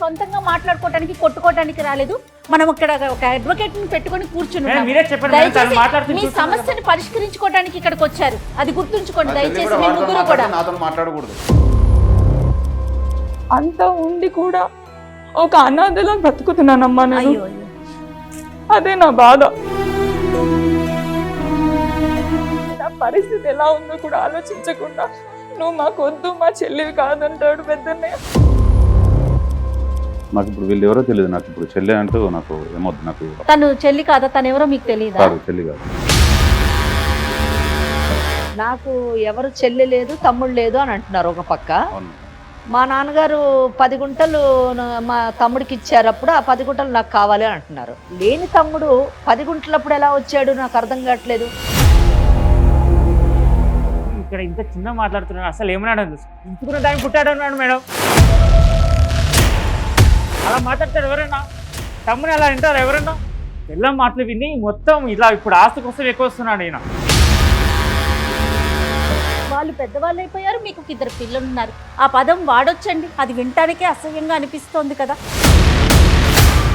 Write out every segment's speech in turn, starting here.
సొంతంగా మాట్లాడుకోవడానికి కొట్టుకోవడానికి రాలేదు. మనం ఇక్కడ ఒక అడ్వకేట్ని పెట్టుకొని కూర్చుని మీ సమస్యని పరిష్కరించుకోవడానికి ఇక్కడికి వచ్చారు. అది గుర్తుంచుకోండి దయచేసి కూడా మీ ముగ్గురు కూడా. మాట్లాడకూడదు. అంత ఉండి కూడా ఒక అనాథలా బ్రతుకుతున్నానమ్మా నేను. అదే నా బాధ. నా పరిస్థితి ఎలా ఉందో కూడా ఆలోచించకుండా నువ్వు మాకు వద్దు మా చెల్లివి కాదంటాడు పెద్దన్నయ్య. నాకు ఇప్పుడు వీళ్ళు ఎవరో తెలియదు. నాకు ఇప్పుడు చెల్లె అంటూ నాకు ఏమొద్దు నాకు తను చెల్లి కాదా? తను ఎవరో మీకు తెలియదా కాదు చెల్లి కాదు. నాకు ఎవరు చెల్లి లేదు తమ్ముడు లేదు అని అంటున్నారు ఒక పక్క. అవును. మా నాన్నగారు పది గుంటలు నా- మా తమ్ముడికి ఇచ్చారు అప్పుడు ఆ పది గుంటలు నాకు కావాలి అని అంటున్నారు. లేని తమ్ముడు పది గుంటలప్పుడు ఎలా వచ్చాడు? నాకు అర్థం కావట్లేదు. ఇక్కడ ఇంత చిన్న మాట్లాడుతున్నాడు. అసలు ఏమన్నాడు ఇంచుకున్న దాన్ని పుట్టాడు అన్నాడు మేడం. అలా మాట్లాడతాడు ఎవరైనా తమ్ముని అలా వింటారు ఎవరైనా ఎలా మాటలు విని మొత్తం ఇలా ఇప్పుడు ఆస్తి కోసం ఎక్కువ వస్తున్నాడు ఈయన. వాళ్ళు పెద్దవాళ్ళు అయిపోయారు మీకు ఇద్దరు పిల్లలు ఉన్నారు. ఆ పదం వాడొచ్చండి. అది వినటానికే అసహ్యంగా అనిపిస్తోంది కదా.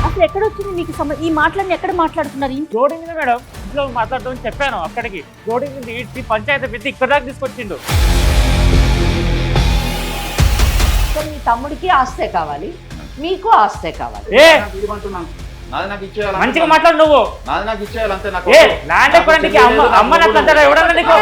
అసలు ఎక్కడొచ్చింది మీకు సమ ఈ మాటలన్నీ ఎక్కడ మాట్లాడుతున్నారు? ఇంట్లో రోడ్డు మీద మేడం ఇంట్లో మాట్లాడదామని చెప్పాను అక్కడికి. మీద ఇచ్చి పంచాయతీ పెట్టి ఇక్కడ దాకా తీసుకొచ్చిండు. సో మీ తమ్ముడికి ఆస్తే కావాలి. మీకు ఆస్తే కావాలి. ఏ? నాకు ఇవ్వమంటున్నాను. నాది నాకు ఇచ్చేయాలి మంచిగా మాట్లాడు నువ్వు. ఏ నాకు అమ్మ అమ్మ నాకు అంటారా? ఎవడన్నా నీకు?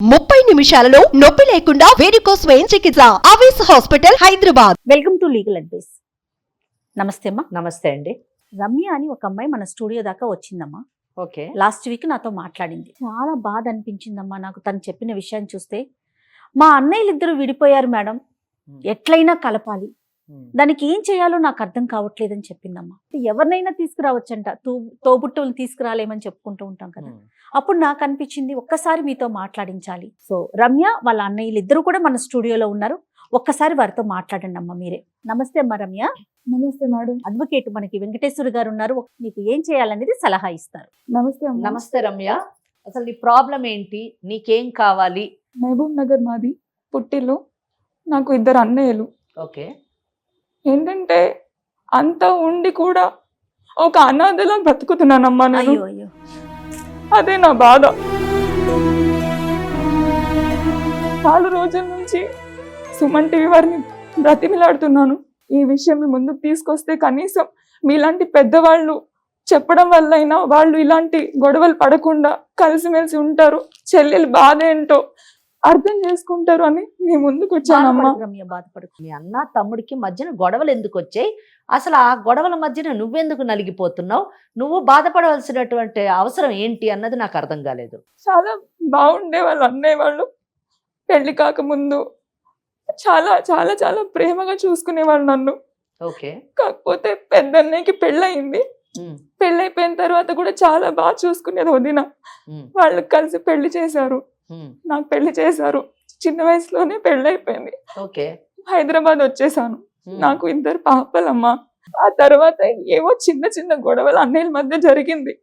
ముప్పై నిమిషాలలో నొప్పి లేకుండా వేడికోస్ స్వయం చికిత్స ఆవేశ hospital Hyderabad. Welcome to legal advice. నమస్తే అమ్మా. నమస్తే అండి. రమ్య అని ఒక అమ్మాయి మన స్టూడియో దాకా వచ్చిందమ్మా. ఓకే. లాస్ట్ వీక్ నాతో మాట్లాడింది. చాలా బాధ అనిపించిందమ్మా నాకు తను చెప్పిన విషయాన్ని చూస్తే. మా అన్నయ్యలు ఇద్దరు విడిపోయారు మేడం. ఎట్లయినా కలపాలి. దానికి ఏం చేయాలో నాకు అర్థం కావట్లేదని చెప్పిందమ్మా. ఎవరినైనా తీసుకురావచ్చంట. తో తోబుట్టువులు తీసుకురాలేమని చెప్పుకుంటూ ఉంటాం కదా. అప్పుడు నాకు అనిపించింది ఒక్కసారి మీతో మాట్లాడించాలి. సో రమ్య వాళ్ళ అన్నయ్యలు ఇద్దరు కూడా మన స్టూడియోలో ఉన్నారు. ఒక్కసారి వారితో మాట్లాడండి అమ్మా మీరే. నమస్తే అమ్మా రమ్య. నమస్తే మేడం. అడ్వకేట్ మనకి వెంకటేశ్వర గారు ఉన్నారు. మీకు ఏం చేయాలనేది సలహా ఇస్తారు. నమస్తే అమ్మ. నమస్తే రమ్య. అసలు నీ ప్రాబ్లం ఏంటి? నీకేం కావాలి? మహబూబ్ నగర్ మాది పుట్టిల్లు. నాకు ఇద్దరు అన్నయ్యలు. ఓకే. ఏంటంటే అంత ఉండి కూడా ఒక అనాథలా బ్రతుకుతున్నానమ్మా నేను. అయ్యో అయ్యో. అదే నా బాధ. చాలా రోజుల సుమన్ టీవీ వారిని బ్రతిమిలాడుతున్నాను. ఈ విషయం మీ ముందుకు తీసుకొస్తే కనీసం మీలాంటి పెద్దవాళ్ళు చెప్పడం వల్లైనా వాళ్ళు ఇలాంటి గొడవలు పడకుండా కలిసిమెలిసి ఉంటారు. చెల్లెలు బాధ ఏంటో అర్థం చేసుకుంటారు అని మీ ముందుకు వచ్చానమ్మా. బాధపడకు మీ అన్న తమ్ముడికి మధ్యన గొడవలు ఎందుకు వచ్చాయి? అసలు ఆ గొడవల మధ్యన నువ్వెందుకు నలిగిపోతున్నావు? నువ్వు బాధపడవలసినటువంటి అవసరం ఏంటి అన్నది నాకు అర్థం కాలేదు. చాలా బాగుండే వాళ్ళు అన్నయ్య వాళ్ళు పెళ్ళి కాకముందు చాలా చాలా చాలా ప్రేమగా చూసుకునేవాళ్ళు నన్ను. ఓకే. కాకపోతే పెద్దన్నయ్యకి పెళ్ళయింది. పెళ్ళైపోయిన తర్వాత కూడా చాలా బాగా చూసుకునేది వదిన. వాళ్ళు కలిసి పెళ్ళి చేశారు. నాకు పెళ్ళి చేశారు. చిన్న వయసులోనే పెళ్ళైపోయింది ఓకే. హైదరాబాద్ వచ్చేసాను. నాకు ఇద్దరు పాపలమ్మ. ఆ తర్వాత ఏవో చిన్న చిన్న గొడవలు అన్నయ్యల మధ్య జరిగింది.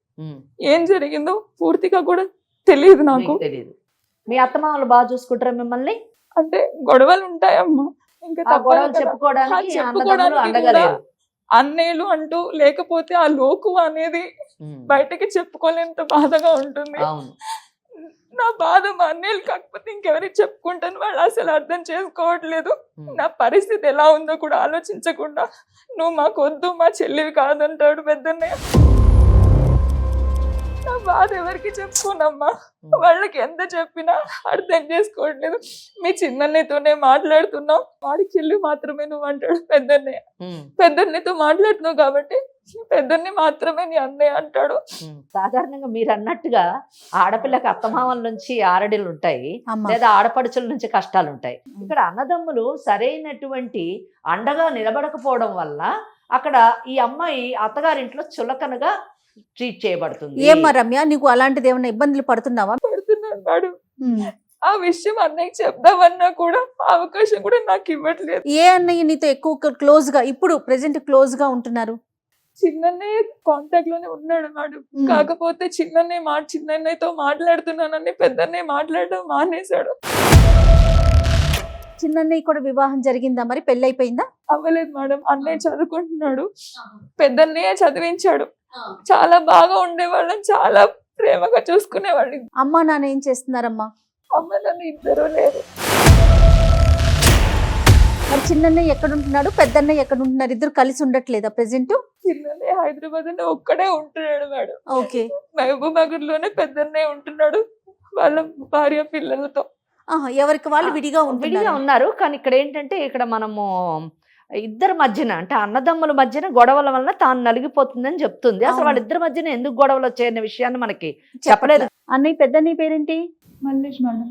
ఏం జరిగిందో పూర్తిగా కూడా తెలియదు నాకు. తెలియదు మీ అత్తమామలు బాగా చూసుకుంటారా మిమ్మల్ని? అంటే గొడవలు ఉంటాయమ్మా ఇంకా గొడవలు. చెప్పుకోవడానికి లేరు అన్నయ్యలు అంటూ లేకపోతే ఆ లోకు అనేది బయటకి చెప్పుకోలేంత బాధగా ఉంటుంది. నా బాధ మా అన్నయ్యలు కాకపోతే ఇంకెవరికి చెప్పుకుంటాను? వాళ్ళు అసలు అర్థం చేసుకోవట్లేదు. నా పరిస్థితి ఎలా ఉందో కూడా ఆలోచించకుండా నువ్వు మాకు వద్దు మా చెల్లివి కాదంటాడు పెద్దన్నయ్య. నా బాధ ఎవరికి చెప్పుకోనమ్మా. వాళ్ళకి ఎంత చెప్పినా అర్థం చేసుకోవట్లేదు. మీ చిన్నన్నయ్యతోనే మాట్లాడుతున్నావు. వాడికి చెల్లి మాత్రమే నువ్వు అంటాడు పెద్దన్నయ్య. ఉమ్, పెద్దన్నయ్యతో మాట్లాడుతున్నావు కాబట్టి పెద్దన్ని మాత్రమే నీ అన్నయ్య అంటాడు. సాధారణంగా మీరు అన్నట్టుగా ఆడపిల్లకి అత్తమామల నుంచి ఆరడిలు ఉంటాయి లేదా ఆడపడుచుల నుంచి కష్టాలు ఉంటాయి. ఇక్కడ అన్నదమ్ములు సరైనటువంటి అండగా నిలబడకపోవడం వల్ల అక్కడ ఈ అమ్మాయి అత్తగారింట్లో చులకనగా ట్రీట్ చేయబడుతుంది. ఏమ్మా రమ్య నీకు అలాంటిది ఏమైనా ఇబ్బందులు పడుతున్నావా? పడుతున్నాడు వాడు. ఆ విషయం అన్నయ్యకి చెప్దామన్నా కూడా అవకాశం కూడా నాకు ఇవ్వట్లేదు. ఏ అన్నయ్య నీతో ఎక్కువ క్లోజ్గా ఇప్పుడు ప్రెసెంట్ క్లోజ్గా ఉంటున్నారు? చిన్ననే కాంటాక్ట్లోనే ఉన్నాడు మేడం కాకపోతే చిన్ననే మా చిన్నన్నయ్యతో మాట్లాడుతున్నానని పెద్దన్నయ్య మాట్లాడడం మానేశాడు. చిన్నన్నయ్య కూడా వివాహం జరిగిందా మరి? పెళ్ళి అయిపోయిందా అవ్వలేదు మేడం. అన్నయ్య చదువుకుంటున్నాడు. పెద్దన్నయ్య చదివించాడు. చాలా బాగా ఉండేవాళ్ళం చాలా ప్రేమగా చూసుకునేవాళ్ళు. అమ్మా నాన్న ఏం చేస్తున్నారమ్మా? అమ్మ నన్ను ఇద్దరు లేరు. మరి చిన్నన్నయ్య ఎక్కడ ఉంటున్నాడు పెద్దన్నయ్య ఎక్కడ ఉంటున్నారు ఇద్దరు కలిసి ఉండట్లేదా ప్రెసెంట్? చిన్ననే హైదరాబాద్లో ఒక్కడే ఉంటున్నాడు మేడం. ఓకే. మహబూబ్ నగర్లోనే పెద్దన్నయ్య ఉంటున్నాడు వాళ్ళ భార్య పిల్లలతో. ఆహా, ఎవరికి వాళ్ళు విడిగా విడిగా ఉన్నారు కానీ ఇక్కడ ఏంటంటే ఇక్కడ మనము ఇద్దరి మధ్యన అంటే అన్నదమ్ముల మధ్యన గొడవల వలన తాను నలిగిపోతుందని చెప్తుంది. అసలు. వాళ్ళిద్దరి మధ్యన ఎందుకు గొడవలు వచ్చాయన్న విషయాన్ని మనకి చెప్పలేదు. అన్నయ్య పెద్దన్నయ్య పేరేంటి? మల్లేష్ మేడం.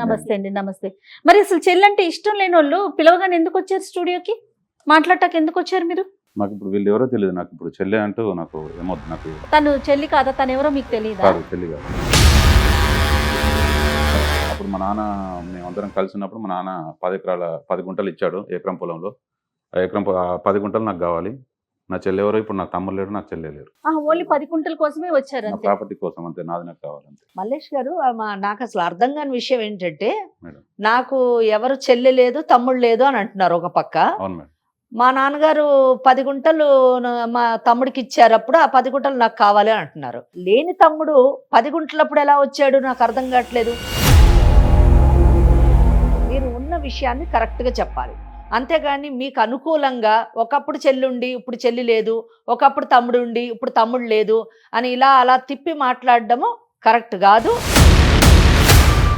నమస్తే అండి. నమస్తే మరి అసలు చెల్లంటే ఇష్టం లేని వాళ్ళు పిలవగానే ఎందుకు వచ్చారు స్టూడియోకి? మాట్లాడటానికి ఎందుకు వచ్చారు మీరు? నాకు ఇప్పుడు వీళ్ళు ఎవరో తెలియదు. నాకు ఇప్పుడు చెల్లె అంటూ నాకు ఏమొద్దు. నాకు తను చెల్లి కాదా? తను ఎవరో మీకు తెలియదా కాదు చెల్లి కాదు. అప్పుడు మా నాన్న మేమందరం కలిసి ఉన్నప్పుడు మా నాన్న పది ఎకరాల పది గుంటలు ఇచ్చాడు ఎకరం పొలంలో. ఎకరం పది గుంటలు నాకు కావాలి. నా చెల్లి ఎవరో ఇప్పుడు నాకు తమ్ముడు లేడు నాకు చెల్లె లేరు ఓన్లీ పది కుంటల కోసమే వచ్చారు నా ప్రాపర్టీ కోసం అంతే నాది నాకు కావాలంతే మల్లేష్ గారు మా- నాకు అసలు అర్థం కాని విషయం ఏంటంటే. నాకు ఎవరు చెల్లి లేదు తమ్ముడు లేదు అని అంటున్నారు ఒక పక్క. అవును మేడం. మా నాన్నగారు పది గుంటలు నా- మా తమ్ముడికి ఇచ్చారు అప్పుడు ఆ పది గుంటలు నాకు కావాలి అని అంటున్నారు. లేని తమ్ముడు పది గుంటలప్పుడు ఎలా వచ్చాడు? నాకు అర్థం కావట్లేదు. మీరు ఉన్న విషయాన్ని కరెక్ట్గా చెప్పాలి. అంతేగాని మీకు అనుకూలంగా ఒకప్పుడు చెల్లుండి ఇప్పుడు చెల్లి లేదు ఒకప్పుడు తమ్ముడు ఉండి ఇప్పుడు తమ్ముడు లేదు అని ఇలా అలా తిప్పి మాట్లాడడము కరెక్ట్ కాదు.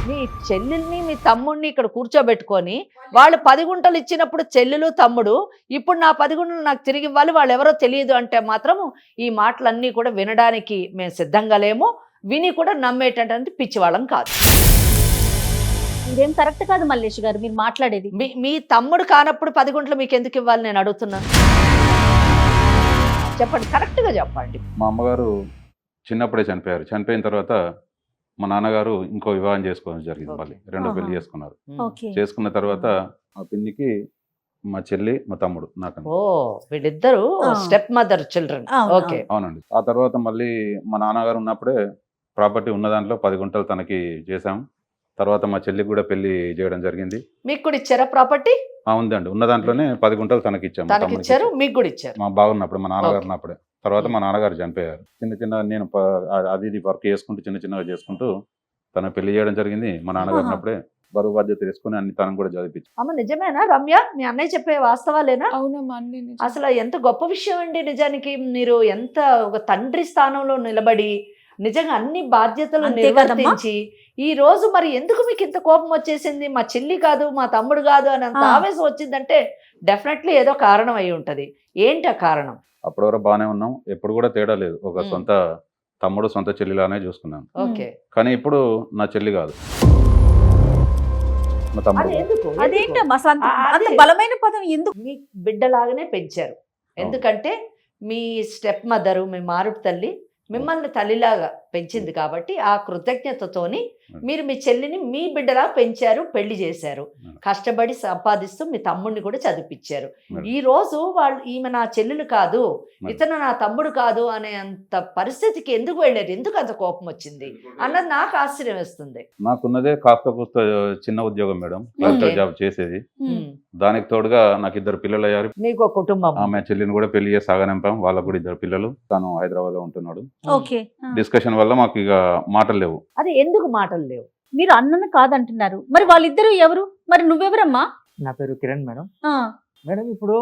మీ చెల్లెల్ని మీ తమ్ముడిని ఇక్కడ కూర్చోబెట్టుకొని వాళ్ళు పది గుంటలు ఇచ్చినప్పుడు చెల్లెలు తమ్ముడు ఇప్పుడు నా పది గుంటలు నాకు తిరిగి ఇవ్వాలి వాళ్ళు ఎవరో తెలియదు అంటే మాత్రము ఈ మాటలన్నీ కూడా వినడానికి మేము సిద్ధంగా లేము. విని కూడా నమ్మేటటువంటి పిచ్చివాళ్ళం కాదు. ఇదేం కరెక్ట్ కాదు మల్లేష్ గారు మీరు మాట్లాడేది. మీ మీ తమ్ముడు కానప్పుడు పది గుంటలు మీకు ఎందుకు ఇవ్వాలి నేను అడుగుతున్నాను చెప్పండి కరెక్ట్గా చెప్పండి. మా అమ్మగారు చిన్నప్పుడే చనిపోయారు. చనిపోయిన తర్వాత మా నాన్నగారు ఇంకో వివాహం చేసుకోవడం జరిగింది. మళ్ళీ. రెండో పెళ్ళి. చేసుకున్నారు. ఓకే. చేసుకున్న తర్వాత మా పిన్నికి మా చెల్లి మా తమ్ముడు నాకు ఓ వీళ్ళిద్దరు ఆ. Stepmother children. అవును, ఓకే. అవునండి. ఆ తర్వాత మళ్ళీ మా నాన్నగారు ఉన్నప్పుడే ప్రాపర్టీ ఉన్న దాంట్లో పది గుంటలు తనకి చేశాం. తర్వాత మా చెల్లికి కూడా పెళ్ళి చేయడం జరిగింది. మీకు కూడా ఇచ్చారా ప్రాపర్టీ? ఆ ఉందండి. ఉన్న దాంట్లోనే పది గుంటలు తనకి ఇచ్చాం మా తనకి తమ్ముడికి ఇచ్చారు ఇచ్చాం. మీకు కూడా ఇచ్చారు. మా బాగున్నప్పుడు మా నాన్నగారు. ఉన్నప్పుడే. తర్వాత మా నాన్నగారు చనిపోయారు. చిన్న చిన్న నేను అది ఇది వర్క్ చేసుకుంటూ చిన్న చిన్నగా చేసుకుంటూ తన పెళ్ళి చేయడం జరిగింది. మా నాన్నగారు. ఉన్నప్పుడే బరువు బాధ్యత తీసుకుని అన్ని తనకు కూడా చదివించి అమ్మ నిజమేనా రమ్య? మీ అన్నయ్య చెప్పే వాస్తవాలేనా? అవునమ్మా అన్ని నిజం. అసలు ఎంత గొప్ప విషయం అండి నిజానికి. మీరు ఎంత ఒక తండ్రి స్థానంలో నిలబడి నిజంగా అన్ని బాధ్యతలు. నిర్వర్తించి ఈ రోజు మరి ఎందుకు మీకు ఇంత కోపం వచ్చేసింది? మా చెల్లి కాదు మా తమ్ముడు కాదు అని అంత. ఆవేశం వచ్చిందంటే డెఫినెట్లీ ఏదో కారణం అయి ఉంటది. ఏంటి ఆ కారణం? అప్పటి వరకు బాగానే ఉన్నాం. ఎప్పుడు కూడా తేడా లేదు. ఒక. సొంత తమ్ముడు సొంత చెల్లిలానే చూసుకున్నాను ఓకే. కానీ ఇప్పుడు నా చెల్లి కాదు. మా తమ్ముడు అదేంటమ్మా? అంత. బలమైన పదం ఎందుకు? మీ బిడ్డలాగానే పెంచారు. ఎందుకంటే మీ స్టెప్ మదరు మీ మారుడు తల్లి మిమ్మల్ని తల్లిలాగా పెంచింది కాబట్టి ఆ కృతజ్ఞతతోని మీరు మీ చెల్లిని మీ బిడ్డలా పెంచారు పెళ్ళి చేశారు. కష్టపడి సంపాదిస్తూ మీ తమ్ముడిని కూడా చదివించారు. ఈ రోజు వాళ్ళు ఈమె నా చెల్లెలు కాదు. ఇతను నా తమ్ముడు కాదు అనే అంత పరిస్థితికి ఎందుకు వెళ్ళారు? ఎందుకు అంత కోపం వచ్చింది? అన్నది నాకు ఆశ్చర్యం వేస్తుంది. నాకున్నదే కాస్త కూస్త చిన్న ఉద్యోగం మేడం. జాబ్ చేసేది. దానికి తోడుగా నాకు ఇద్దరు పిల్లలు అయ్యారు మీకు ఒక కుటుంబం. ఆమె చెల్లిని కూడా పెళ్ళి చేసి సాగనంపాం. వాళ్ళకు కూడా ఇద్దరు పిల్లలు. తను హైదరాబాద్లో ఉంటున్నాడు. డిస్కషన్ వల్ల మాకు ఇక మాటలు లేవు. అది ఎందుకు మాటలు లేవు? మీరు అన్నను కాదంటున్నారు. మరి వాళ్ళిద్దరు ఎవరు? మరి నువ్వెవరమ్మా? నా పేరు కిరణ్ మేడం. ఆ, మేడం ఇప్పుడు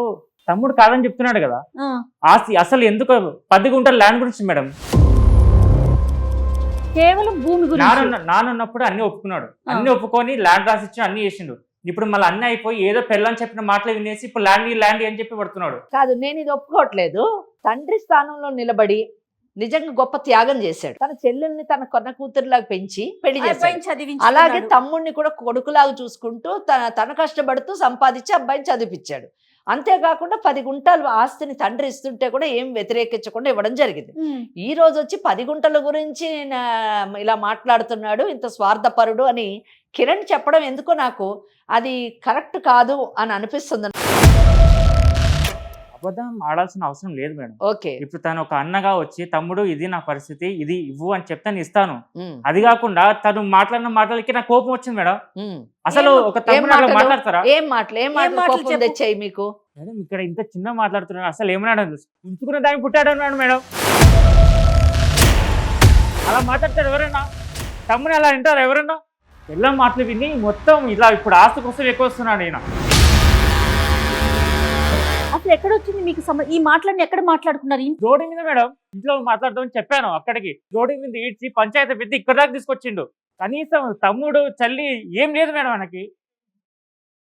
తమ్ముడు కాదని చెప్తున్నాడు కదా. ఆ. ఆస్తి అసలు ఎందుకు పది గుంటల ల్యాండ్ గురించి మేడం? కేవలం భూమి గురించి. నాన్న నానున్నప్పుడు అన్ని ఒప్పుకున్నాడు. అన్ని ఒప్పుకొని ల్యాండ్ రాసిచ్చి అన్ని చేసిండు. ఇప్పుడు మళ్ళీ అన్ని అయిపోయి ఏదో పెళ్ళని చెప్పిన మాటలు వినేసి ఇప్పుడు ల్యాండ్ ల్యాండ్ అని చెప్పి పడుతున్నాడు. కాదు నేను ఇది ఒప్పుకోవట్లేదు. తండ్రి స్థానంలో నిలబడి నిజంగా గొప్ప త్యాగం చేశాడు. తన చెల్లెల్ని తన కొన్న కూతురులాగా పెంచి పెళ్ళి చేశాడు. అలాగే తమ్ముడిని కూడా కొడుకులాగా చూసుకుంటూ తన తన కష్టపడుతూ సంపాదించి అబ్బాయిని చదివించాడు. అంతేకాకుండా పది గుంటలు ఆస్తిని తండ్రి ఇస్తుంటే కూడా ఏం వ్యతిరేకించకుండా ఇవ్వడం జరిగింది. ఈ రోజు వచ్చి పది గుంటల గురించి ఇలా మాట్లాడుతున్నాడు ఇంత స్వార్థపరుడు అని కిరణ్ చెప్పడం ఎందుకో నాకు అది కరెక్ట్ కాదు అని అనిపిస్తుంది. అబద్ధం ఆడాల్సిన అవసరం లేదు మేడం. ఓకే. ఇప్పుడు తను ఒక అన్నగా వచ్చి తమ్ముడు ఇది నా పరిస్థితి ఇది ఇవ్వు అని చెప్తే నేను ఇస్తాను. అది కాకుండా తను మాట్లాడిన మాటలకి నాకు కోపం వచ్చింది మేడం. అసలు ఒక తమ్ముడు? మాట్లాడతారా? ఏం మాటలు ఏం. తెచ్చాయి మీకు? మేడం ఇక్కడ ఇంత చిన్న మాట్లాడుతున్నాడు. అసలు ఏమన్నాడు ఉంచుకున్న దాన్ని పుట్టాడు అన్నాడు మేడం. అలా మాట్లాడతాడు ఎవరైనా తమ్ముని అలా వింటారు ఎవరైనా ఎల్ల మాటలు విని మొత్తం ఇలా ఇప్పుడు ఆస్తి కోసం ఎక్కువ వస్తున్నాడు ఈయన. అసలు ఎక్కడ వచ్చింది మీకు సమ- ఈ మాటలన్నీ ఎక్కడ మాట్లాడుకున్నారు? రోడ్డు మీద మేడం ఇంట్లో మాట్లాడదామని చెప్పాను అక్కడికి. రోడ్డు మీద ఈడ్చి పంచాయతీ పెట్టి ఇక్కడ దాకా తీసుకొచ్చిండు. కనీసం తమ్ముడు చల్లి ఏం లేదు మేడం మనకి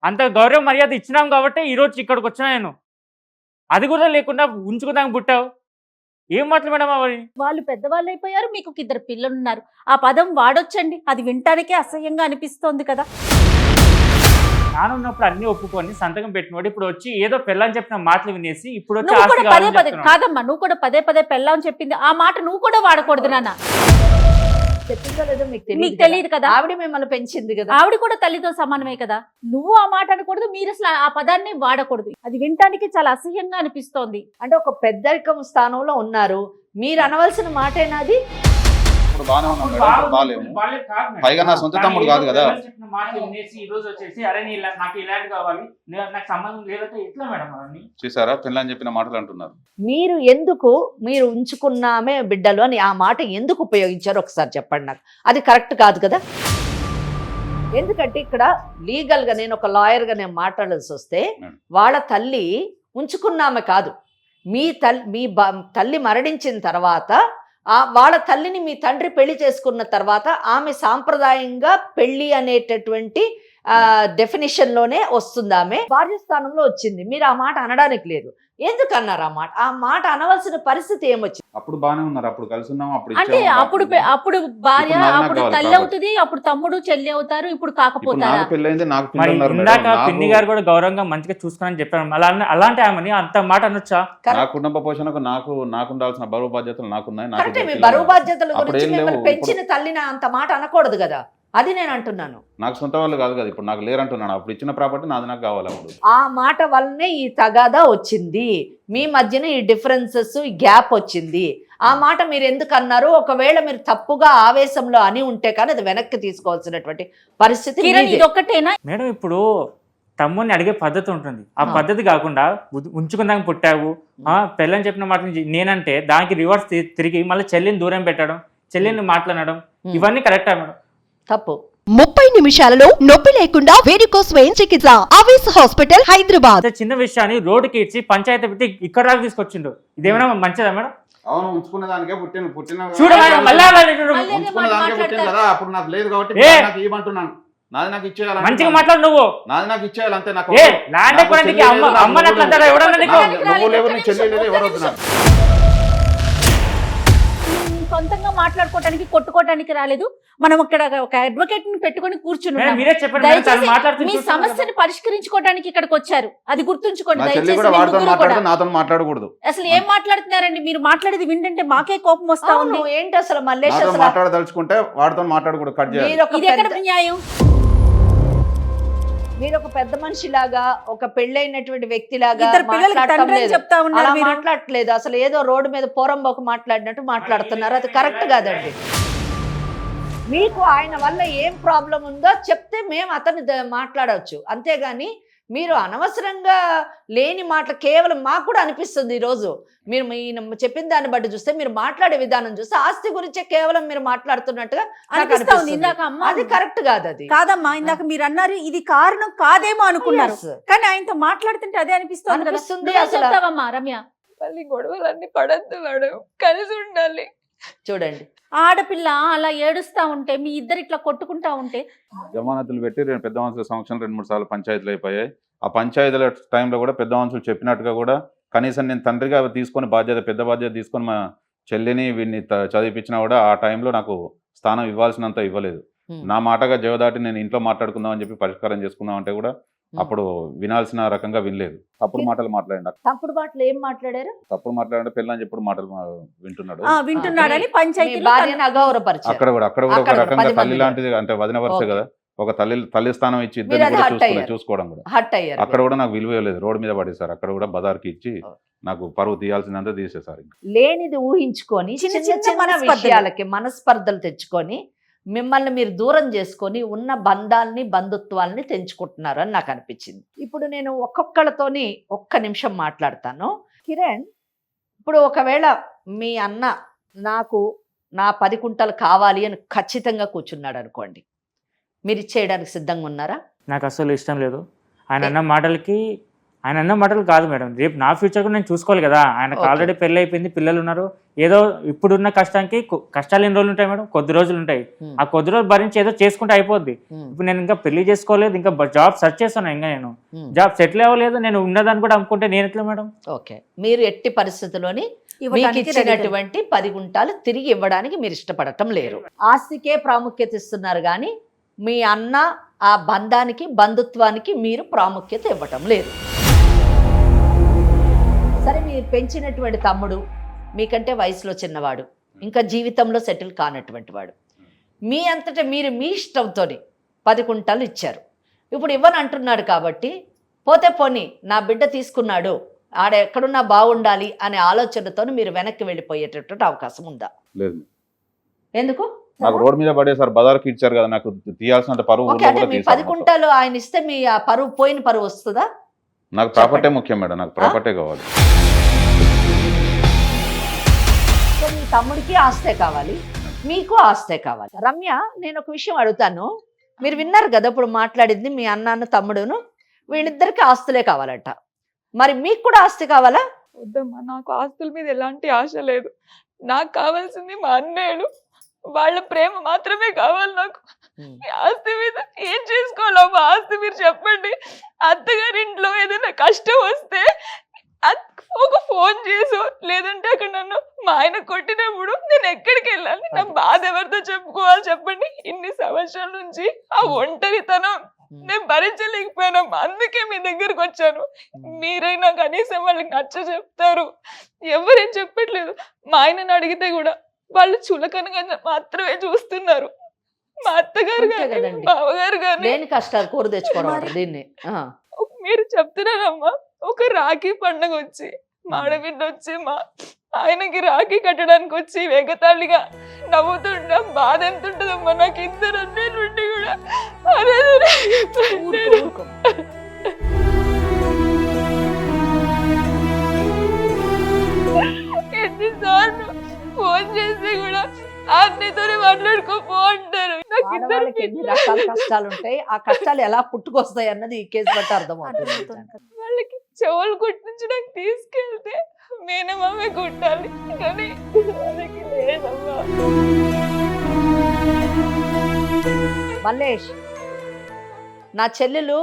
అంత గౌరవ మర్యాద ఇచ్చినాం కాబట్టి ఈ రోజు ఇక్కడికి వచ్చినా నేను. అది కూడా లేకుండా ఉంచుకుందాం పుట్టావు. ఏం మాటలు మేడం అవి? వాళ్ళు పెద్దవాళ్ళు అయిపోయారు మీకు ఒక ఇద్దరు పిల్లలు ఉన్నారు ఆ పదం వాడొచ్చండి. అది వినటానికే అసహ్యంగా అనిపిస్తోంది కదా. నానున్నప్పుడు అన్ని ఒప్పుకొని సంతకం పెట్టినోడు ఇప్పుడు వచ్చి ఏదో పెళ్ళని చెప్పిన మాటలు వినేసి ఇప్పుడు వచ్చి నువ్వు కూడా పదే పదే. కాదమ్మా నువ్వు కూడా పదే పదే పెళ్ళామని చెప్పింది. ఆ మాట నువ్వు కూడా వాడకూడదు నాన్న. చెప్పిందో లేదో మీకు మీకు తెలియదు కదా. ఆవిడ మిమ్మల్ని పెంచింది కదా. ఆవిడ కూడా తల్లితో సమానమే కదా? నువ్వు ఆ మాట అనకూడదు మీరు అసలు ఆ పదాన్ని వాడకూడదు. అది వినటానికి చాలా అసహ్యంగా అనిపిస్తోంది. అంటే ఒక పెద్దరికం స్థానంలో ఉన్నారు. మీరు అనవలసిన మాటేనా అది ఇప్పుడు బాగానే ఉన్నాం మేడం ఇప్పుడు బాగాలేము. పైగా నా సొంత తమ్ముడు కాదు కదా. ఈ రోజు వచ్చేసి అరే నీ ఇలా- నాకు ఇలాంటి కావాలి. నే- నాకు సంబంధం లేదంటే ఎట్లా మేడం అవన్నీ? చూసారా? పిల్లని చెప్పిన మాటలు అంటున్నారు. మీరు ఎందుకు మీరు ఉంచుకున్నామే బిడ్డలు అని ఆ మాట ఎందుకు ఉపయోగించారో ఒకసారి చెప్పండి నాకు. అది కరెక్ట్ కాదు కదా? ఎందుకంటే ఇక్కడ లీగల్గా నేను ఒక లాయర్గా నేను మాట్లాడాల్సి వస్తే. వాళ్ళ తల్లి ఉంచుకున్నామే కాదు. మీ తల్లి మీ తల్లి మరణించిన తర్వాత వాళ్ళ తల్లిని మీ తండ్రి పెళ్ళి చేసుకున్న తర్వాత ఆమె సాంప్రదాయంగా పెళ్ళి అనేటటువంటి ఆ డెఫినేషన్లోనే వస్తుంది ఆమె భార్య స్థానంలో వచ్చింది. మీరు ఆ మాట అనడానికి లేదు. ఎందుకు అన్నారు ఆ మాట? ఆ మాట అనవలసిన పరిస్థితి ఏమొచ్చింది? అప్పుడు బాగానే ఉన్నారు అప్పుడు కలిసి ఉన్నాం అప్పుడు అంటే. అప్పుడు అప్పుడు భార్య అప్పుడు తల్లి. అవుతుంది అప్పుడు తమ్ముడు చెల్లి అవుతారు ఇప్పుడు కాకపోతారా నాకు పెళ్ళైంది ఇందాక. పిన్ని గారు కూడా గౌరవంగా మంచిగా చూసుకుని చెప్పారు అలా అలాంటి ఆమెని అంత మాట అనొచ్చా నా కుటుంబ పోషణకు నాకు నాకు ఉండాల్సిన బరువు బాధ్యతలు నాకున్నాయి బరువు. బాధ్యతల గురించి పెంచిన తల్లిని అంత మాట అనకూడదు కదా అది నేను అంటున్నాను. నాకు సొంత వాళ్ళు కాదు కదా ఇప్పుడు నాకు లేరంటున్నాను అప్పుడు ఇచ్చిన ప్రాపర్టీ నాది నాకు కావాలి అప్పుడు. ఆ మాట వల్లనే ఈ తగాదా వచ్చింది. మీ మధ్యన ఈ డిఫరెన్సెస్ ఈ గ్యాప్ వచ్చింది. ఆ మాట మీరు ఎందుకు అన్నారు? ఒకవేళ మీరు తప్పుగా ఆవేశంలో అని ఉంటే కానీ అది వెనక్కి తీసుకోవాల్సినటువంటి పరిస్థితి కిరణ్ మీదే. ఇది ఒక్కటేనా మేడం ఇప్పుడు తమ్ముడిని అడిగే పద్ధతి ఉంటుంది. ఆ ఆ. పద్ధతి కాకుండా ఉ- ఉంచుకుందాం పుట్టావు. ఆ పెళ్ళని చెప్పిన మాట నుంచి నేనంటే దానికి రివర్స్ తిరిగి మళ్ళీ చెల్లిని దూరం పెట్టడం చెల్లిని మాట్లాడడం ఉమ్. ఇవన్నీ కరెక్టా మేడం? తప్పు. ముప్పై నిమిషాలలో నొప్పి లేకుండా వేడికోస్ స్వయం చికిత్స. అవేస్ హాస్పిటల్ హైదరాబాద్. చిన్న విషయాన్ని రోడ్డుకి ఇచ్చి పంచాయతీ పెట్టి ఇక్కడ దాకా తీసుకొచ్చిండు. ఇదేమైనా మంచిదా మేడం? అవును ఉంచుకున్న దానికే పుట్టిన పుట్టిన చూడ మేడం, మళ్ళీ అలా అంటున్నాడు. మళ్ళీ- ఉంచుకున్న దానికే మాట్లాడతారు. కదా అప్పుడు నాకు లేదు కాబట్టి నాకు ఇవ్వమంటున్నాను. నాది నాకు ఇచ్చేయాలి మంచిగా మాట్లాడు నువ్వు. నాది నాకు ఇచ్చేయాలి అంతే నాకు. ల్యాండ్ అమ్మ లేదు, నాకు ఎవడన్నా నువ్వు లేవు నీ చెల్లి లేదు ఎవరు వద్దు సొంతంగా మాట్లాడుకోవటానికి కొట్టుకోవటానికి రాలేదు. మనం ఇక్కడ ఒక అడ్వకేట్ని పెట్టుకొని కూర్చుని మీ. సమస్యని పరిష్కరించుకోవడానికి ఇక్కడికి వచ్చారు. అది గుర్తుంచుకోండి అసలు ఏం మాట్లాడుతున్నారండి? మీరు మాట్లాడేది వింటుంటే మాకే కోపం వస్తా ఉంది. ఏంటి అసలు అసలు? మాట్లాడదలుచుకుంటే వాడితో మాట్లాడకూడదు న్యాయం? మీరు ఒక పెద్ద మనిషిలాగా ఒక పెళ్ళైనటువంటి వ్యక్తిలాగా అలా మీరు. మాట్లాడట్లేదు. అసలు ఏదో రోడ్డు మీద పోరంబోకు మాట్లాడినట్టు మాట్లాడుతున్నారు. అది కరెక్ట్ కాదండి. మీకు ఆయన వల్ల ఏం ప్రాబ్లం ఉందో చెప్తే మేము అతన్ని ద- మాట్లాడవచ్చు అంతేగాని మీరు అనవసరంగా లేని మాటలు కేవలం మాకు కూడా అనిపిస్తుంది ఈరోజు. మీరు మీ చెప్పిన దాన్ని బట్టి చూస్తే మీరు మాట్లాడే విధానం చూస్తే ఆస్తి గురించే కేవలం మీరు మాట్లాడుతున్నట్టుగా నాకు అనిపిస్తా ఉంది అనిపిస్తుంది. ఇందాక అమ్మ. అది కరెక్ట్ కాదు అది. కాదమ్మా ఇందాక మీరు అన్నారు ఇది కారణం కాదేమో అనుకున్నారు. కానీ ఆయనతో మాట్లాడుతుంటే అదే అనిపిస్తుంది. అనిపిస్తుంది రమ్య. మళ్ళీ గొడవలన్నీ పడద్దు మేడం. కలిసి ఉండాలి. చూడండి ఆడపిల్ల అలా ఏడుస్తా ఉంటే మీ ఇద్దరు ఇట్లా కొట్టుకుంటా ఉంటే జమానతులు పెట్టి రెండు పెద్ద మనుషుల సంవత్సరం రెండు మూడు సార్లు పంచాయతీలు అయిపోయాయి ఆ పంచాయతీల టైంలో కూడా పెద్ద మనుషులు చెప్పినట్టుగా కూడా కనీసం నేను తండ్రిగా అవి తీసుకొని బాధ్యత పెద్ద బాధ్యత తీసుకొని మా చెల్లిని వీడిని చదివించినా కూడా ఆ టైంలో నాకు స్థానం ఇవ్వాల్సినంత ఇవ్వలేదు. నా మాటగా జవదాటి నేను ఇంట్లో మాట్లాడుకుందాం అని చెప్పి పరిష్కారం చేసుకుందాం అంటే కూడా. అప్పుడు వినాల్సిన రకంగా వినలేదు తప్పుడు మాటలు మాట్లాడండి తప్పుడు మాటలు ఏం మాట్లాడారు తప్పుడు మాట్లాడంటే పిల్లని చెప్పుడు మాటలు వింటున్నాడు ఆ వింటున్నాడని అగౌరవపరిచారు అక్కడ కూడా అక్కడ కూడా ఒక రకంగా తల్లి. లాంటిది అంటే వదిన వరుస. కదా ఒక తల్లి తల్లి స్థానం ఇచ్చి కూడా అయ్యారు. చూసుకోవడం కూడా హట్ అయ్యారు అక్కడ కూడా నాకు విలువ లేదు రోడ్డు మీద పడేశారు అక్కడ కూడా బజార్కి ఇచ్చి ఓకే. నాకు పరువు తీయాల్సిందంతా తీసేశారు ఇంకా. లేనిది ఊహించుకొని చిన్న చిన్న. విషయాలకి మనస్పర్ధలు తెచ్చుకొని మిమ్మల్ని మీరు దూరం చేసుకొని ఉన్న బంధాలని బంధుత్వాలని తెంచుకుంటున్నారు అని నాకు అనిపించింది. ఇప్పుడు నేను ఒక్కొక్కళ్ళతోని ఒక్క నిమిషం మాట్లాడతాను. కిరణ్ ఇప్పుడు ఒకవేళ మీ అన్న నాకు నా పది కుంటలు కావాలి అని ఖచ్చితంగా కూర్చున్నాడు అనుకోండి. మీరు ఇచ్చేయడానికి సిద్ధంగా ఉన్నారా? నాకు అసలు ఇష్టం లేదు. ఆయన అన్న మాటలకి ఆయన అన్న మాటలు కాదు మేడం. రేపు నా ఫ్యూచర్ కూడా నేను చూసుకోవాలి కదా. ఆయనకు. ఆల్రెడీ పెళ్ళి అయిపోయింది పిల్లలు ఉన్నారు. ఏదో ఇప్పుడున్న కష్టానికి కష్టాలు ఎన్ని రోజులు ఉంటాయి మేడం? కొద్ది రోజులు ఉంటాయి. ఆ కొద్ది రోజులు భరించి ఏదో చేసుకుంటే అయిపోద్ది. ఇప్పుడు నేను ఇంకా పెళ్ళి చేసుకోలేదు ఇంకా జాబ్ సెర్చ్ చేస్తాను ఇంకా నేను. జాబ్ సెటిల్ అవ్వలేదు నేను ఉన్నదాన్ని కూడా అమ్ముకుంటే నేను ఎట్లా మేడం? ఓకే. మీరు ఎట్టి పరిస్థితుల్లోని మీకు ఇచ్చినటువంటి పది గుంటాలు తిరిగి ఇవ్వడానికి మీరు ఇష్టపడటం లేరు. ఆస్తికే ప్రాముఖ్యత ఇస్తున్నారు కానీ మీ అన్న ఆ బంధానికి బంధుత్వానికి మీరు ప్రాముఖ్యత ఇవ్వటం లేదు. పెంచినటువంటి తమ్ముడు మీకంటే వయసులో చిన్నవాడు. ఇంకా జీవితంలో సెటిల్ కానటువంటి వాడు. మీ అంతటా మీరు మీ ఇష్టంతోని పది కుంటాలు ఇచ్చారు. ఇప్పుడు ఇవ్వని అంటున్నాడు కాబట్టి పోతే పోని నా బిడ్డ తీసుకున్నాడు ఆడ ఎక్కడున్నా బాగుండాలి అనే ఆలోచనతో మీరు వెనక్కి వెళ్ళిపోయేటటువంటి అవకాశం ఉందా? లేదు. ఎందుకు? నాకు రోడ్డు మీద బజార్కి ఇచ్చారు కదా నాకు తీయాల్సిన పరువు పది. కుంటాలు ఆయన ఇస్తే మీ ఆ పరువు పోయిన పరువు వస్తుందా? నాకు ప్రాపర్టీ ముఖ్యం మేడం నాకు ప్రాపర్టీ కావాలి. సో మీ తమ్ముడికి ఆస్తే కావాలి మీకు ఆస్తే కావాలి. రమ్య నేను ఒక విషయం అడుగుతాను. మీరు విన్నారు కదా ఇప్పుడు మాట్లాడింది మీ అన్నాను తమ్ముడును. వీళ్ళిద్దరికి ఆస్తులే కావాలట. మరి మీకు కూడా ఆస్తి కావాలా? వద్దమ్మా నాకు ఆస్తుల మీద ఎలాంటి ఆశ లేదు. నాకు కావాల్సింది మా అన్నయ్యలు వాళ్ళ ప్రేమ మాత్రమే కావాలి నాకు. ఆస్తి మీద ఏం చేసుకోవాలో మా ఆస్తి మీరు చెప్పండి. అత్తగారి ఇంట్లో ఏదైనా కష్టం వస్తే ఒక ఫోన్ చేసో లేదంటే అక్కడ నన్ను మా ఆయన కొట్టినప్పుడు నేను ఎక్కడికి వెళ్ళాలి? నా బాధ ఎవరితో చెప్పుకోవాలి చెప్పండి? ఇన్ని సంవత్సరాల నుంచి ఆ ఒంటరితనం నేను భరించలేకపోయాను. అందుకే మీ దగ్గరకు వచ్చాను. మీరైనా కనీసం వాళ్ళకి నచ్చ చెప్తారు. ఎవరేం చెప్పట్లేదు. మా ఆయనని అడిగితే కూడా వాళ్ళు చులకనగా మాత్రమే చూస్తున్నారు. మా అత్తగారు అంతే కానీ. బావగారు కానీ లేని కష్టాలు కూర తెచ్చుకోవడం దీన్ని. మీరు చెప్తున్నారమ్మా ఒక రాఖీ పండగ వచ్చి మా ఆడబిడ్డ వచ్చి మా ఆయనకి రాఖీ కట్టడానికి వచ్చి వెగతాళిగా నవ్వుతుంటా బాధ ఎంత ఉంటుందమ్మా నాకు ఇద్దరు అన్నయ్యలు ఉండి కూడా అదే ఫోన్ చేసి కూడా అన్నయ్యతోనే మాట్లాడుకోపో అంటారు. రకాల కష్టాలు ఉంటాయి ఆ కష్టాలు ఎలా పుట్టుకొస్తాయి అన్నది ఈ కేసు బట్టి కదా. వాళ్ళకి చెవులు కుట్టించడానికి తీసుకెళ్తే మేనమామే కుట్టాలి. కానీ లేదమ్మా. మల్లేష్ నా చెల్లెలు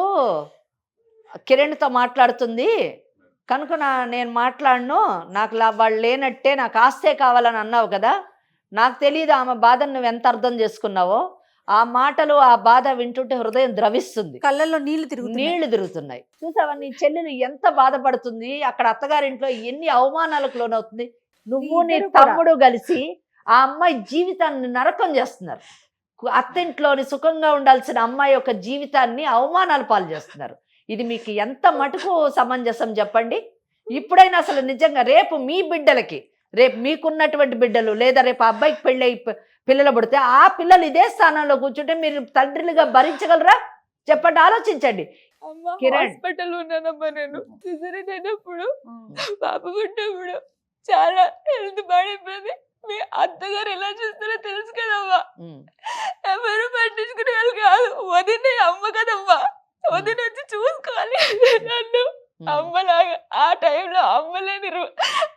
కిరణ్తో మాట్లాడుతుంది. కనుక నా నేను మాట్లాడను నాకు వాళ్ళు లేనట్టే నాకు ఆస్తే కావాలని అన్నావు కదా నాకు తెలియదు ఆమె బాధను నువ్వు ఎంత అర్థం చేసుకున్నావో. ఆ మాటలు ఆ బాధ వింటుంటే హృదయం ద్రవిస్తుంది. కళ్ళల్లో నీళ్ళు తిరుగుతున్నాయి. నీళ్ళు తిరుగుతున్నాయి. చూసావా నీ చెల్లెలు ఎంత బాధపడుతుంది అక్కడ అత్తగారింట్లో ఎన్ని అవమానాలకు లోనవుతుంది. నువ్వు నీ. తమ్ముడు కలిసి ఆ అమ్మాయి జీవితాన్ని నరకం చేస్తున్నారు. అత్తింట్లోని సుఖంగా ఉండాల్సిన అమ్మాయి యొక్క జీవితాన్ని అవమానాలు పాలు చేస్తున్నారు. ఇది మీకు ఎంత మటుకు సమంజసం చెప్పండి? ఇప్పుడైనా అసలు నిజంగా రేపు మీ బిడ్డలకి రేపు మీకున్నటువంటి బిడ్డలు లేదా రేపు అబ్బాయికి పెళ్ళి పిల్లలు పుడితే ఆ పిల్లలు ఇదే స్థానంలో కూర్చుంటే మీరు తండ్రులుగా భరించగలరా? చెప్పండి ఆలోచించండి. హాస్పిటల్ ఉన్నానమ్మా నేను. సిజరీన్ అయినప్పుడు పాప పుట్టినప్పుడు చాలా హెల్త్ పాడైపోయింది మీ అత్తగారు ఎలా చూస్తారో తెలుసు కదమ్మా. ఎవరు పట్టించుకునే వాళ్ళు కాదు. వదిన అమ్మ కదమ్మా. వదిన వచ్చి చూసుకోవాలి. నన్ను. అమ్మలాగా. ఆ టైంలో అమ్మలేని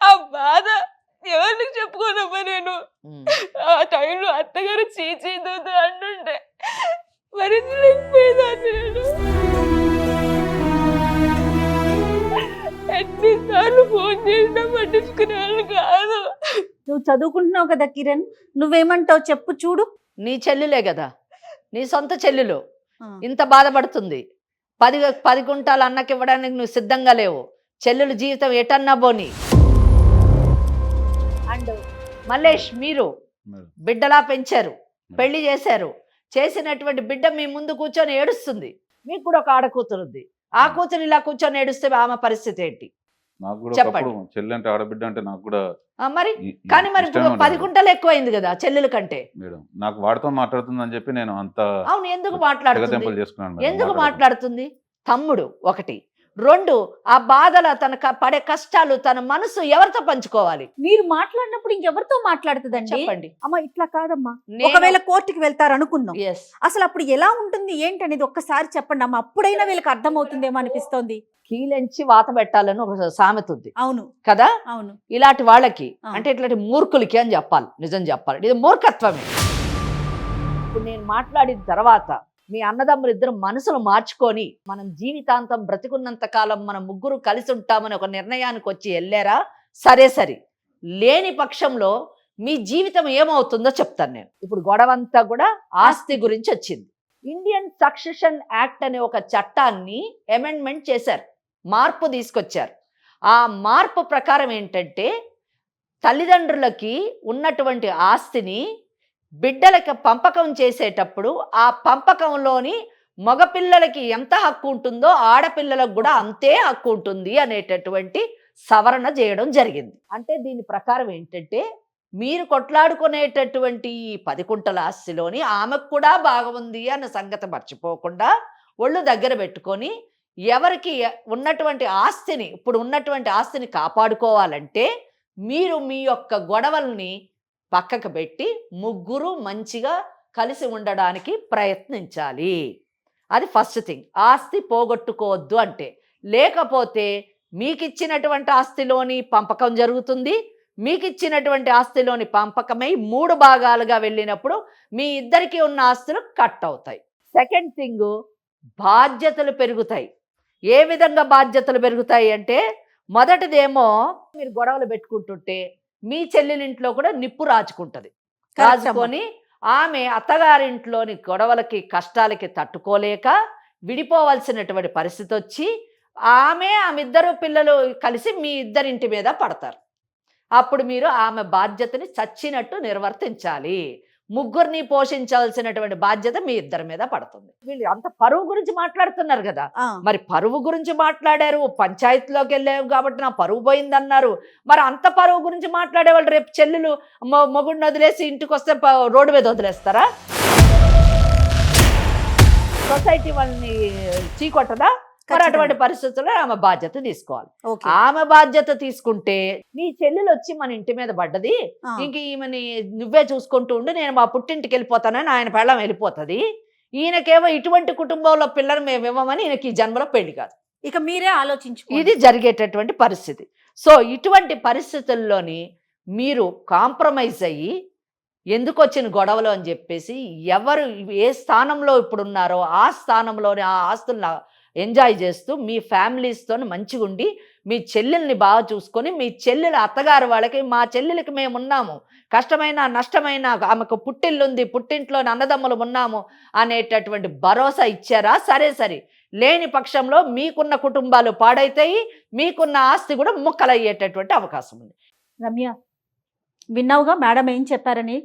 ఆ బాధ ఎవరికి చెప్పుకోదమ్మా నేను. ఆ టైంలో అత్తగారు చీచీ దూదు అంటుంటే భరించలేకపోయేదాన్ని నేను ఎన్నిసార్లు ఫోన్ చేసినా పట్టించుకునే వాళ్ళు కాదు. నువ్వు చదువుకుంటున్నావు కదా కిరణ్ నువ్వేమంటావు చెప్పు చూడు. నీ చెల్లెలే కదా. నీ సొంత చెల్లెలు. ఇంత బాధపడుతుంది. పది పది గుంటాలు అన్నకి ఇవ్వడానికి నువ్వు సిద్ధంగా లేవు. చెల్లెలు జీవితం ఎటన్నా పోని. అండ్ మల్లేష్ మీరు. బిడ్డలా పెంచారు పెళ్ళి చేశారు. చేసినటువంటి బిడ్డ మీ ముందు కూర్చొని ఏడుస్తుంది. మీకు కూడా ఒక ఆడ కూతురు ఉంది ఆ కూతురు ఇలా కూర్చొని ఏడుస్తే ఆమె పరిస్థితి ఏంటి? నాకు కూడా చెప్పండి. ఒకప్పుడు చెల్లి అంటే ఆడబిడ్డ అంటే నాకు కూడా మరి కానీ మరి పది. గుంటలు ఎక్కువైంది కదా చెల్లెల కంటే మేడం నాకు వాడితో మాట్లాడుతుందని చెప్పి నేను అంత అవును ఎందుకు మాట్లాడుతుంది. ఎందుకు. మాట్లాడుతుంది తమ్ముడు ఒకటి రెండు ఆ బాధల తన క- పడే కష్టాలు తన మనసు ఎవరితో పంచుకోవాలి? మీరు మాట్లాడినప్పుడు ఇంకెవరితో మాట్లాడుతుందండి? చెప్పండి. అమ్మ ఇట్లా కాదమ్మా. ఒకవేళ కోర్టుకి వెళ్తారు అనుకుందాం Yes. అసలు అప్పుడు ఎలా ఉంటుంది ఏంటి అనేది ఒక్కసారి చెప్పండి అమ్మ. అప్పుడైనా వీళ్ళకి అర్థమవుతుందేమో అనిపిస్తోంది. కీలెంచి వాత పెట్టాలని ఒక సామెత ఉంది. అవును. కదా? అవును. ఇలాంటి వాళ్ళకి. అంటే ఇట్లాంటి మూర్ఖులకి అని చెప్పాలి. నిజం చెప్పాలి. ఇది మూర్ఖత్వమే. ఇప్పుడు నేను మాట్లాడిన తర్వాత మీ అన్నదమ్ములు ఇద్దరు మనసులు మార్చుకొని మనం జీవితాంతం బ్రతికున్నంత కాలం మనం ముగ్గురు కలిసి ఉంటామని ఒక నిర్ణయానికి వచ్చి వెళ్ళారా? సరే సరే. లేని పక్షంలో మీ జీవితం ఏమవుతుందో చెప్తాను నేను. ఇప్పుడు గొడవంతా కూడా ఆస్తి గురించి వచ్చింది. ఇండియన్ సక్సెషన్ యాక్ట్ అనే ఒక చట్టాన్ని అమెండ్మెంట్ చేశారు. మార్పు తీసుకొచ్చారు. ఆ మార్పు ప్రకారం ఏంటంటే తల్లిదండ్రులకి ఉన్నటువంటి ఆస్తిని బిడ్డలకి పంపకం చేసేటప్పుడు ఆ పంపకంలోని మగపిల్లలకి ఎంత హక్కు ఉంటుందో ఆడపిల్లలకు కూడా అంతే హక్కు ఉంటుంది అనేటటువంటి సవరణ చేయడం జరిగింది. అంటే దీని ప్రకారం ఏంటంటే మీరు కొట్లాడుకునేటటువంటి ఈ పది కుంటల ఆస్తిలోని ఆమెకు కూడా బాగుంది అన్న సంగతి మర్చిపోకుండా ఒళ్ళు దగ్గర పెట్టుకొని ఎవరికి ఉన్నటువంటి ఆస్తిని ఇప్పుడు ఉన్నటువంటి ఆస్తిని కాపాడుకోవాలంటే మీరు మీ యొక్క గొడవల్ని పక్కకు పెట్టి ముగ్గురు మంచిగా కలిసి ఉండడానికి ప్రయత్నించాలి. అది ఫస్ట్ థింగ్. ఆస్తి పోగొట్టుకోవద్దు అంటే. లేకపోతే మీకు ఇచ్చినటువంటి ఆస్తిలోని పంపకం జరుగుతుంది. మీకు ఇచ్చినటువంటి ఆస్తిలోని పంపకమై మూడు భాగాలుగా వెళ్ళినప్పుడు మీ ఇద్దరికీ ఉన్న ఆస్తులు కట్ అవుతాయి. సెకండ్ థింగ్ బాధ్యతలు పెరుగుతాయి. ఏ విధంగా బాధ్యతలు పెరుగుతాయి అంటే మొదటిదేమో మీరు గొడవలు పెట్టుకుంటుంటే మీ చెల్లెలింట్లో కూడా నిప్పు రాచుకుంటది. రాజుకొని ఆమె అత్తగారింట్లోని గొడవలకి కష్టాలకి తట్టుకోలేక విడిపోవలసినటువంటి పరిస్థితి వచ్చి ఆమె ఆమె ఇద్దరు పిల్లలు కలిసి మీ ఇద్దరింటి మీద పడతారు. అప్పుడు మీరు ఆమె బాధ్యతని చచ్చినట్టు నిర్వర్తించాలి. ముగ్గురిని పోషించాల్సినటువంటి బాధ్యత మీ ఇద్దరి మీద పడుతుంది. వీళ్ళు అంత పరువు గురించి మాట్లాడుతున్నారు కదా. మరి పరువు గురించి మాట్లాడారు పంచాయతీలోకి వెళ్ళావు కాబట్టి నా పరువు పోయిందన్నారు. మరి అంత పరువు గురించి మాట్లాడేవాళ్ళు రేపు చెల్లెలు మొగుడిని వదిలేసి ఇంటికి వస్తే రోడ్డు మీద వదిలేస్తారా? సొసైటీ వాళ్ళని చీకొట్టదా? మరి అటువంటి పరిస్థితుల్లో ఆమె బాధ్యత తీసుకోవాలి. ఆమె బాధ్యత తీసుకుంటే నీ చెల్లెలు వచ్చి మన ఇంటి మీద పడ్డది ఇంక ఈమెని నువ్వే చూసుకుంటూ ఉండి నేను మా పుట్టింటికి వెళ్ళిపోతానని ఆయన పెళ్ళం వెళ్ళిపోతుంది. ఈయనకేమో ఇటువంటి కుటుంబంలో పిల్లలు మేము ఇవ్వమని ఈయనకి ఈ జన్మలో పెళ్ళి కాదు. ఇక మీరే ఆలోచించుకోండి. ఇది జరిగేటటువంటి పరిస్థితి. సో ఇటువంటి పరిస్థితుల్లోని మీరు కాంప్రమైజ్ అయ్యి ఎందుకు వచ్చిన గొడవలు అని చెప్పేసి ఎవరు ఏ స్థానంలో ఇప్పుడు ఉన్నారో ఆ స్థానంలోనే ఆ ఆస్తులను ఎంజాయ్ చేస్తూ మీ ఫ్యామిలీస్తో మంచిగా ఉండి మీ చెల్లెల్ని బాగా చూసుకొని మీ చెల్లెల అత్తగారు వాళ్ళకి మా చెల్లెలకి మేము ఉన్నాము. కష్టమైన నష్టమైన ఆమెకు పుట్టిల్లుంది పుట్టింట్లోని అన్నదమ్ములు ఉన్నాము అనేటటువంటి భరోసా ఇచ్చారా? సరే సరే. లేని పక్షంలో మీకున్న కుటుంబాలు పాడైతాయి మీకున్న ఆస్తి కూడా ముక్కలయ్యేటటువంటి అవకాశం ఉంది. రమ్య విన్నావుగా? మేడం ఏం చెప్పారని?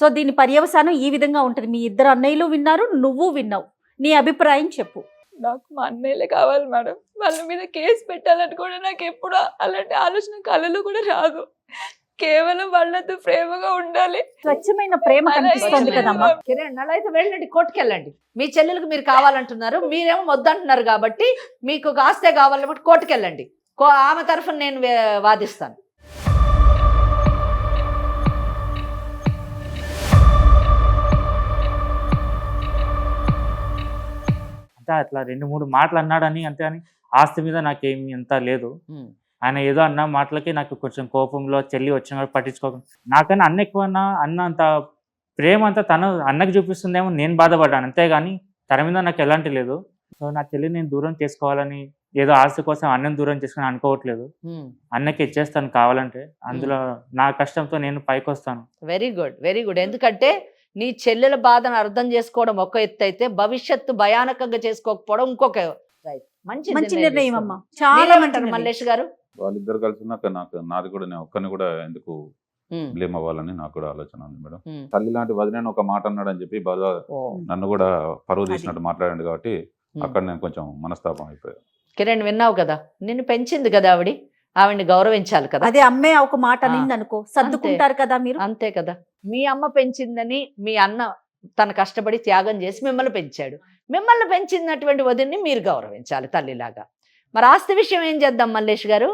సో దీని పర్యవసానం ఈ విధంగా ఉంటుంది. మీ ఇద్దరు అన్నయ్యలు విన్నారు నువ్వు విన్నావు. నీ అభిప్రాయం చెప్పు. నాకు మా అన్నయ్యలే కావాలి మేడం. వాళ్ళ మీద కేసు పెట్టాలని కూడా నాకు ఎప్పుడు అలాంటి ఆలోచన కళలు కూడా రాదు. కేవలం వాళ్ళతో ప్రేమగా ఉండాలి. స్వచ్ఛమైన ప్రేమ కనిపిస్తోంది కదమ్మా. కిరణ్ అలా అయితే వెళ్ళండి కోర్టుకు వెళ్ళండి. మీ చెల్లెలకు మీరు కావాలంటున్నారు మీరేమో వద్దంటున్నారు కాబట్టి మీకు ఆస్తే కావాలి కాబట్టి కోర్టుకు వెళ్ళండి. కో- ఆమె తరఫున నేను వాదిస్తాను. అంతే అట్లా రెండు మూడు మాటలు అన్నాడని అంతే అని ఆస్తి మీద నాకేమి ఎంత లేదు. ఆయన ఏదో అన్న మాటలకి నాకు కొంచెం కోపంలో చెల్లి వచ్చిన కూడా పట్టించుకోకుండా నాకన్నా అన్న ఎక్కువ అన్న అన్న అంత ప్రేమ అంతా తను అన్నకి చూపిస్తుందేమో నేను బాధపడ్డాను. అంతేగాని తన మీద నాకు ఎలాంటి లేదు. సో నా చెల్లి నేను దూరం చేసుకోవాలని ఏదో ఆస్తి కోసం అన్నం దూరం చేసుకుని అనుకోవట్లేదు. అన్నకి ఇచ్చేస్తాను కావాలంటే అందులో నా కష్టంతో నేను పైకి వస్తాను వెరీ గుడ్ వెరీ గుడ్. ఎందుకంటే నీ చెల్లెల బాధను అర్థం చేసుకోవడం ఒక ఎత్తు అయితే భవిష్యత్తు భయానకంగా చేసుకోకపోవడం ఇంకొక రైట్. మంచి మంచి నిర్ణయం అమ్మా. చాలా నిర్ణయం. మల్లేష్ గారు? వాళ్ళిద్దరు కలిసి నాకు నాది కూడా నేను ఒక్కరిని కూడా ఎందుకు బ్లేమ్ అవ్వాలని నాకు కూడా ఆలోచన ఉంది మేడం. తల్లి లాంటి వదిలేని ఒక మాట అన్నాడని చెప్పి బాగా నన్ను కూడా పరువు తీసినట్టు మాట్లాడండి కాబట్టి. అక్కడ నేను కొంచెం మనస్తాపం అయిపోయాను కిరణ్ విన్నావు కదా? నిన్ను పెంచింది కదా ఆవిడ? ఆవిడ్ని గౌరవించాలి కదా. అదే అమ్మే ఒక మాట నిన్ను అనుకో సర్దుకుంటారు కదా మీరు? అంతే కదా. మీ అమ్మ పెంచిందని మీ అన్న తన కష్టపడి త్యాగం చేసి మిమ్మల్ని పెంచాడు. మిమ్మల్ని పెంచినటువంటి వదిన్ని మీరు గౌరవించాలి తల్లిలాగా. మరి ఆస్తి విషయం ఏం చేద్దాం మల్లేష్ గారు?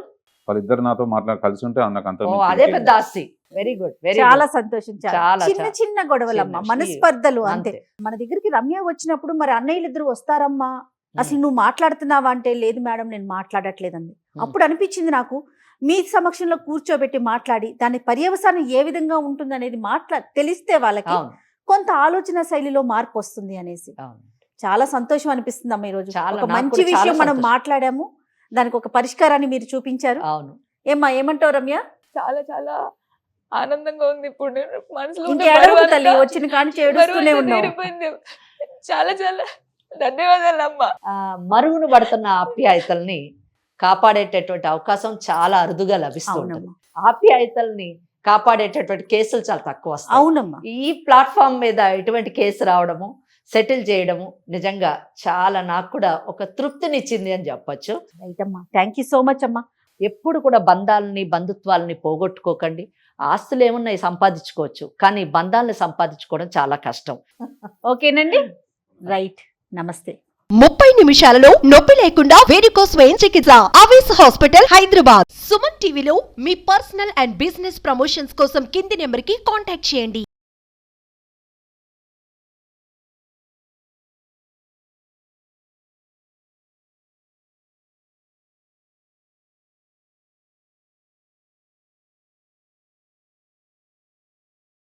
వాళ్ళిద్దరు నాతో మాట్లాడి కలిసి ఉంటే నాకు అంత ఓ మించి అదే పెద్ద ఆస్తి. వెరీ గుడ్ వెరీ చాలా సంతోషించాలి చాలా, చిన్న. చిన్న గొడవలమ్మ మనస్పర్ధలు అంతే. మన దగ్గరికి రమ్య వచ్చినప్పుడు మరి అన్నయ్యలు ఇద్దరు వస్తారమ్మా? అసలు నువ్వు మాట్లాడుతున్నావా అంటే లేదు మేడం నేను మాట్లాడట్లేదండి. అప్పుడు అనిపించింది నాకు మీ సమక్షంలో కూర్చోబెట్టి మాట్లాడి దాని పర్యవసానం ఏ విధంగా ఉంటుందనేది మాట్లా తెలిస్తే వాళ్ళకి కొంత ఆలోచన శైలిలో మార్పు వస్తుంది అనేసి. అవును. చాలా సంతోషం అనిపిస్తుంది అమ్మ ఈరోజు. ఒక మంచి విషయం మనం. మాట్లాడాము దానికి ఒక పరిష్కారాన్ని మీరు చూపించారు. అవును. ఏమ్మా ఏమంటావు రమ్య? చాలా చాలా ఆనందంగా ఉంది ఇప్పుడు నేను మనసులో తల్లి వచ్చిన ఉన్నావు. తీరిపోయింది. చాలా చాలా ధన్యవాదాలు అమ్మ. ఆ, మరుగున పడుతున్న ఆప్యాయతల్ని కాపాడేటటువంటి అవకాశం చాలా అరుదుగా లభిస్తుంది ఆప్యాయతల్ని కాపాడేటటువంటి కేసులు చాలా తక్కువ వస్తాయి. అవునమ్మా. ఈ ప్లాట్ఫామ్ మీద ఇటువంటి కేసు రావడము సెటిల్ చేయడము నిజంగా చాలా నాకు కూడా ఒక తృప్తినిచ్చింది అని చెప్పొచ్చు. రైట్ అమ్మా థ్యాంక్ యూ సో మచ్ అమ్మా. ఎప్పుడు కూడా బంధాలని బంధుత్వాలని పోగొట్టుకోకండి. ఆస్తులు ఏమున్నాయి సంపాదించుకోవచ్చు. కానీ బంధాలను సంపాదించుకోవడం చాలా కష్టం. ఓకేనండి? రైట్ నమస్తే. ముప్పై నిమిషాలలో నొప్పి లేకుండా వేడికోస్ స్వయం చికిత్స. అవేస్ హాస్పిటల్ హైదరాబాద్. సుమన్ టీవీలో మీ పర్సనల్ అండ్ బిజినెస్ ప్రమోషన్స్ కోసం కింది నెంబర్కి కాంటాక్ట్ చేయండి.